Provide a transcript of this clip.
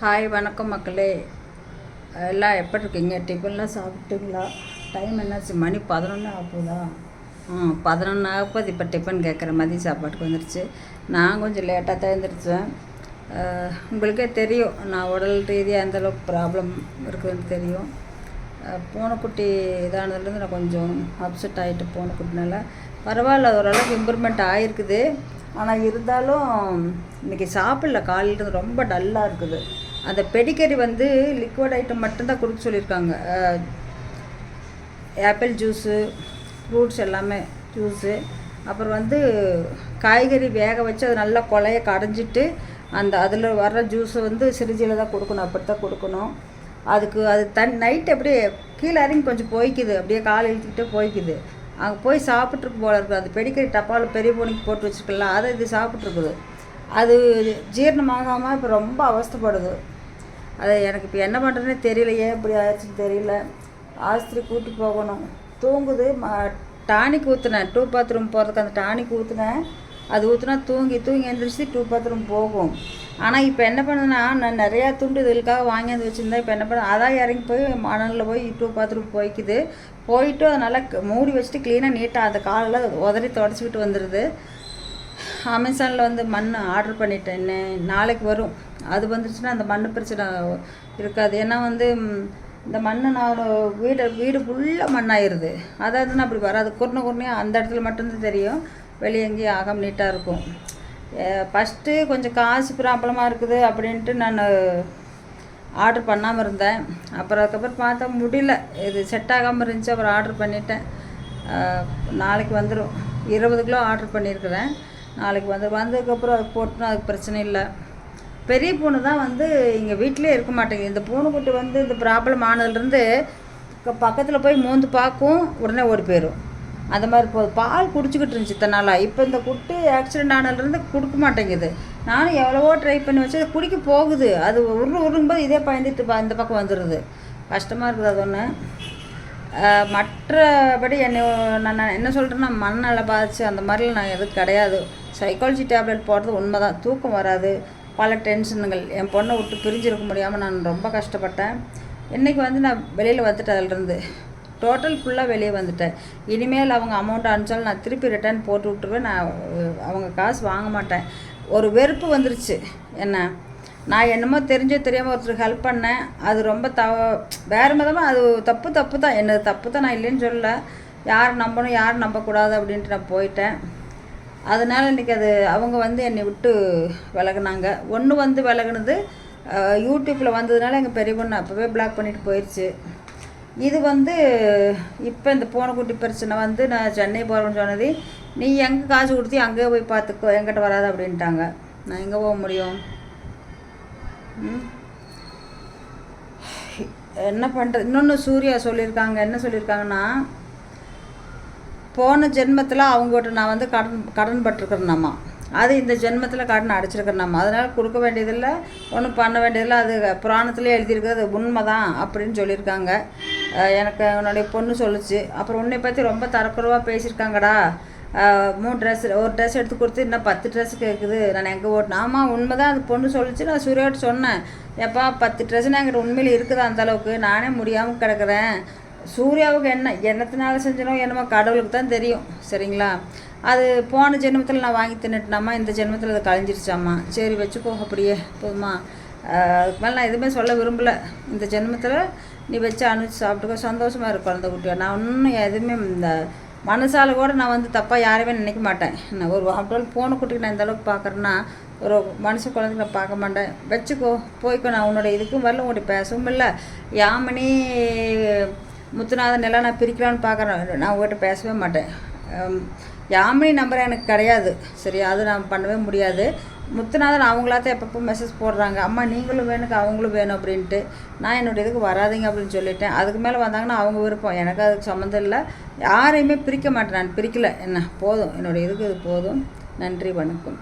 Hi வணக்கம் மக்களே. எல்லாம் எப்படி இருக்கீங்க? டிஃபன்லாம் சாப்பிட்டுங்களா? டைம் என்னாச்சு? மணி பதினொன்று ஆகுதா? ஆ பதினொன்று ஆகும்போது இப்போ டிஃபன் கேட்குற மதிய சாப்பாட்டுக்கு வந்துருச்சு. நான் கொஞ்சம் லேட்டாக தான் எழுந்திரிச்சேன். உங்களுக்கே தெரியும். நான் உடல் ரீதியாக எந்த அளவுக்கு ப்ராப்ளம் இருக்குதுன்னு தெரியும். பூனைக்குட்டி இதானதுலேருந்து நான் கொஞ்சம் அப்செட் ஆகிட்டு பூனைக்குட்டினால பரவாயில்ல ஓரளவுக்கு இம்ப்ரூவ்மெண்ட் ஆகிருக்குது ஆனால் இருந்தாலும் இன்றைக்கி சாப்பிடல. காலையிலேருந்து ரொம்ப டல்லாக இருக்குது. அந்த பெடிக்கரி வந்து லிக்விட் ஐட்டம் மட்டும்தான் கொடுக்க சொல்லியிருக்காங்க. ஆப்பிள் ஜூஸு ஃப்ரூட்ஸ் எல்லாமே ஜூஸு அப்புறம் வந்து காய்கறி வேக வச்சு அது நல்லா கொலைய கடைஞ்சிட்டு அந்த அதில் வர்ற ஜூஸை வந்து சிரிஞ்சில் தான் கொடுக்கணும் அப்படி தான் கொடுக்கணும். அதுக்கு அது தன் நைட் அப்படியே கீழே இறங்கி கொஞ்சம் போய்க்குது. அப்படியே கால் இழுத்துக்கிட்டே போய்க்குது. அங்கே போய் சாப்பிட்ருக்கு போல இருக்குது அந்த பெடிக்கரி டப்பாவில் பெரிய பூனைக்கு போட்டு வச்சுருக்கலாம் அதை இது சாப்பிட்ருக்குது அது ஜீரணமாகாமல் இப்போ ரொம்ப அவஸ்தைப்படுது. அது எனக்கு இப்போ என்ன பண்ணுறதுனே தெரியல. ஏன் இப்படி ஆயிடுச்சுன்னு தெரியல. ஆஸ்திரி கூட்டி போகணும். தூங்குது. ம டானிக் ஊற்றுனேன் டூ பாத்ரூம் போகிறதுக்கு அந்த டானிக் ஊற்றுனேன் அது ஊற்றுனா தூங்கி தூங்கி எழுந்திரிச்சு டூ பாத்ரூம் போகும். ஆனால் இப்போ என்ன பண்ணுதுன்னா நான் நிறையா துண்டு இதுக்காக வாங்கி வந்து வச்சுருந்தேன். இப்போ என்ன பண்ண அதான் இறங்கி போய் மணலில் போய் டூ பாத்ரூம் போய்க்குது. போயிட்டு அதை நல்லா மூடி வச்சுட்டு க்ளீனாக நீட்டாக அந்த காலில் உதறி தொடச்சிக்கிட்டு வந்துடுது அமேசானில் வந்து மண் ஆர்டர் பண்ணிட்டேன் நாளைக்கு வரும். அது வந்துச்சுன்னா அந்த மண் பிரச்சனை இருக்காது. ஏன்னா வந்து இந்த மண் நான் வீடு வீடு ஃபுல்லாக மண்ணாயிருது. அதாவது நான் அப்படி வராது. குறுன குறுனையாக அந்த இடத்துல மட்டும்தான் தெரியும். வெளியே எங்கேயும் ஆகாம நீட்டாக இருக்கும். ஃபஸ்ட்டு கொஞ்சம் காசு ப்ராப்ளமாக இருக்குது அப்படின்ட்டு நான் ஆர்டர் பண்ணாமல் இருந்தேன். அப்புறம் அதுக்கப்புறம் பார்த்தா முடியல. இது செட் ஆகாமல் இருந்துச்சு. அப்புறம் ஆர்டர் பண்ணிட்டேன். நாளைக்கு வந்துடும் இருபது கிலோ ஆர்டர் பண்ணியிருக்கிறேன். நாளைக்கு வந்து வந்ததுக்கப்புறம் அது போட்டுனா அதுக்கு பிரச்சனை இல்லை. பெரிய பூனை தான் வந்து இங்கே வீட்டிலே இருக்க மாட்டேங்குது. இந்த பூனைக்குட்டி வந்து இந்த ப்ராப்ளம் ஆனதுலேருந்து பக்கத்தில் போய் மோந்து பார்க்கும் உடனே ஓடி போயிடும் அந்த மாதிரி போகுது பால் குடிச்சிக்கிட்டு இருந்துச்சு இத்தனை இப்போ இந்த குட்டி ஆக்சிடென்ட் ஆனதுலேருந்து கொடுக்க மாட்டேங்குது. நானும் எவ்வளவோ ட்ரை பண்ணி வச்சு அது குடிக்க போகுது. அது உருண்டு உருங்கும்போது இதே பயந்துட்டு பா- இந்த பக்கம் வந்துடுது கஷ்டமாக இருக்குது அது ஒன்று மற்றபடி என்னை நான் நான் என்ன சொல்கிறேன்னா மண்ணால் பாதிச்சு அந்த மாதிரிலாம் நான் எதுவும் கிடையாது. சைக்காலஜி டேப்லெட் போடுறது உண்மை தான் தூக்கம் வராது. பல டென்ஷனுங்கள் என் பொண்ணை விட்டு பிரிஞ்சிருக்க முடியாமல் நான் ரொம்ப கஷ்டப்பட்டேன். இன்றைக்கி வந்து நான் வெளியில் வந்துட்டேன் அதிலிருந்து. டோட்டல் ஃபுல்லாக வெளியே வந்துட்டேன். இனிமேல் அவங்க அமௌண்ட் அனுப்பிச்சாலும் நான் திருப்பி ரிட்டர்ன் போட்டு விட்டுருவேன். நான் அவங்க காசு வாங்க மாட்டேன். ஒரு வெறுப்பு வந்துருச்சு. என்ன? நான் என்னமோ தெரிஞ்சோ தெரியாமல் ஒருத்தருக்கு ஹெல்ப் பண்ணேன். அது ரொம்ப தவ வேறு விதமாக அது தப்பு தப்பு தான். என்னது தப்பு தான் நான் இல்லைன்னு சொல்லலை. யார் நம்பணும் யார் நம்பக்கூடாது அப்படின்ட்டு நான் போயிட்டேன். அதனால் இன்றைக்கி அது அவங்க வந்து என்னை விட்டு விலகினாங்க. ஒன்று வந்து விலகுனது யூடியூப்பில் வந்ததுனால எங்கள் பெரிய பொண்ணு அப்போவே பிளாக் பண்ணிட்டு போயிடுச்சு இது வந்து இப்போ இந்த பூனைக்குட்டி பிரச்சனை வந்து நான் சென்னை போகிறேன்னு சொன்னது நீ எங்கே காசு கொடுத்தி அங்கேயே போய் பார்த்துக்கோ எங்கிட்ட வராது அப்படின்ட்டாங்க. நான் எங்கே போக முடியும்? என்ன பண்ணுறது இன்னொன்று சூர்யா சொல்லியிருக்காங்க. என்ன சொல்லியிருக்காங்கன்னா போன ஜென்மத்தில் அவங்ககிட்ட நான் வந்து கடன் கடன் பட்டிருக்கிறேனாம்மா. அது இந்த ஜென்மத்தில் கடன் அடைச்சிருக்கிறேனாம்மா. அதனால் கொடுக்க வேண்டியதில்லை ஒன்றும் பண்ண வேண்டியதில்லை. அது புராணத்திலே எழுதியிருக்கிறது அது உண்மை தான் அப்படின்னு சொல்லியிருக்காங்க. எனக்கு என்னுடைய பொண்ணு சொல்லுச்சு. அப்புறம் உன்னை பற்றி ரொம்ப தரக்குறவாக பேசியிருக்காங்கடா. மூணு ட்ரெஸ் ஒரு ட்ரெஸ் எடுத்து கொடுத்து இன்னும் பத்து ட்ரெஸ் கேட்குது நான் எங்கே ஓட்டினேன் ஆமாம் உண்மை தான் அது பொண்ணு சொல்லிச்சு. நான் சூர்யாட்ட சொன்னேன். எப்பா பத்து ட்ரெஸ்ஸுன்னு என்கிட்ட உண்மையில் இருக்குதா அந்த அளவுக்கு? நானே முடியாமல் கிடக்கிறேன். சூர்யாவுக்கு என்ன என்னத்தினால செஞ்சனோ என்னமோ கடவுளுக்கு தான் தெரியும் சரிங்களா? அது போன ஜென்மத்தில் நான் வாங்கி தின்னுட்டேனாமா இந்த ஜென்மத்தில் அது கழிஞ்சிருச்சாம்மா. சரி வச்சுக்கோ அப்படியே போதுமா? அதுக்கு மேலே நான் எதுவுமே சொல்ல விரும்பலை. இந்த ஜென்மத்தில் நீ வச்சு அனுப்பிச்சு சாப்பிட்டுக்கோ சந்தோஷமாக இருக்கும் குழந்தை குட்டியை. நான் இன்னும் எதுவுமே இந்த மனசால் கூட நான் வந்து தப்பாக யாரையுமே நினைக்க மாட்டேன். நான் ஒரு ஆஃப்டர் போன குட்டிக்கு நான் இந்த அளவுக்கு பார்க்குறேன்னா ஒரு மனுஷ குழந்தைக்கு நான் பார்க்க மாட்டேன். வச்சுக்கோ போய்க்கோ நான் உன்னோட இதுக்கும் வரல உங்கள்கிட்ட பேசவும் இல்லை. யாமினி முத்துநாதன் எல்லாம் நான் பிரிக்கலான்னு பார்க்குறேன். நான் உங்கள்கிட்ட பேசவே மாட்டேன். யாமினி நம்பர் எனக்கு கிடையாது. சரி அது நான் பண்ணவே முடியாது. முத்துநாதன் அவங்களாத்தான் எப்பப்போ மெசேஜ் போடுறாங்க. அம்மா நீங்களும் வேணுக்கு அவங்களும் வேணும் அப்படின்ட்டு. நான் என்னோட இதுக்கு வராதீங்க அப்படின்னு சொல்லிட்டேன். அதுக்கு மேலே வந்தாங்கன்னா அவங்க விருப்பம். எனக்கு அதுக்கு சம்மந்தம் இல்லை. யாரையுமே பிரிக்க மாட்டேன். நான் பிரிக்கலை. என்ன போதும். என்னோட இதுக்கு இது போதும். நன்றி வணக்கம்.